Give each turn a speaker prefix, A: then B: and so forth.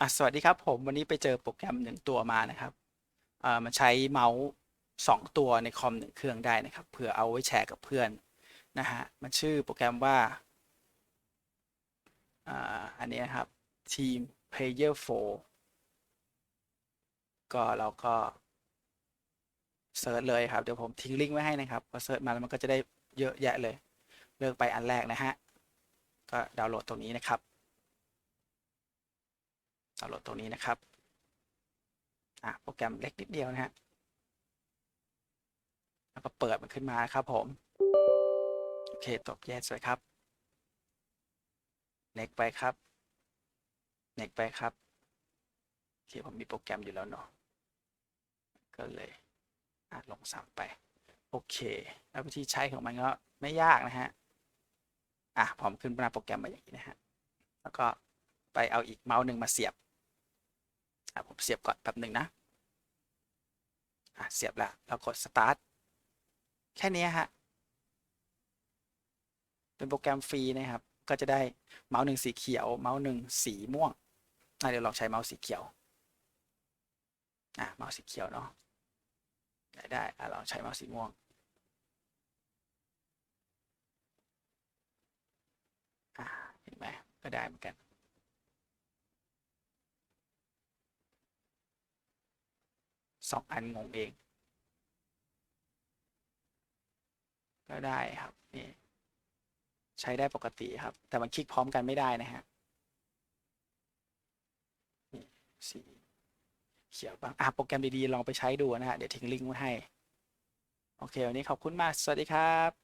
A: อะสวัสดีครับผมวันนี้ไปเจอโปรแกรมหนึ่งตัวมานะครับอ่ามันใช้เมาส์สองตัวในคอมหนึ่งเครื่องได้นะครับเผื่อเอาไว้แชร์กับเพื่อนนะฮะมันชื่อโปรแกรมว่าอ่าอันนี้ครับ Team Player 4 ก็เราก็เซิร์ชเลยครับ เดี๋ยวผมทิ้งลิงก์ไว้ให้นะครับพอเซิร์ชมาแล้วมันก็จะได้เยอะแยะเลย เลือกไปอันแรกนะฮะ ก็ดาวน์โหลดตรงนี้นะครับาวน์โหลดตรงนี้นะครับอะโปรแกรมเล็กนิดเดียวนะฮะแล้วก็เปิดมันขึ้นมาครับผม โอเคตบแยกสวยครับ เน็กไปครับ เน็กไปครับโอเคผมมีโปรแกรมอยู่แล้วเนาะก็เลยอะลงซ้ำไป โอเค แล้ววิธีใช้ของมันก็ไม่ยากนะฮะอะผมขึ้นหน้าโปรแกรมมาอย่างนี้นะฮะแล้วก็ไปเอาอีกเมาส์หนึ่งมาเสียบ ผมเสียบก่อนแป๊บหนึ่งนะเสียบแล้วเรากด start แค่นี้ฮะ เป็นโปรแกรมฟรีนะครับ ก็จะได้เมาส์หนึ่งสีเขียว เมาส์หนึ่งสีม่วงเดี๋ยวลองใช้เมาส์สีเขียวอะเมาส์สีเขียวเนาะได้ได้อะลองใช้เมาส์สีม่วงอะเห็นไหมก็ได้เหมือนกัน สองอันงงเอง ก็ได้ครับนี่ใช้ได้ปกติครับ แต่มันคลิกพร้อมกันไม่ได้นะฮะสีเขียวบ้างอะโปรแกรมดีๆ ลองไปใช้ดูนะฮะ เดี๋ยวทิ้งลิงก์ไว้ให้ โอเค วันนี้ขอบคุณมาก สวัสดีครับ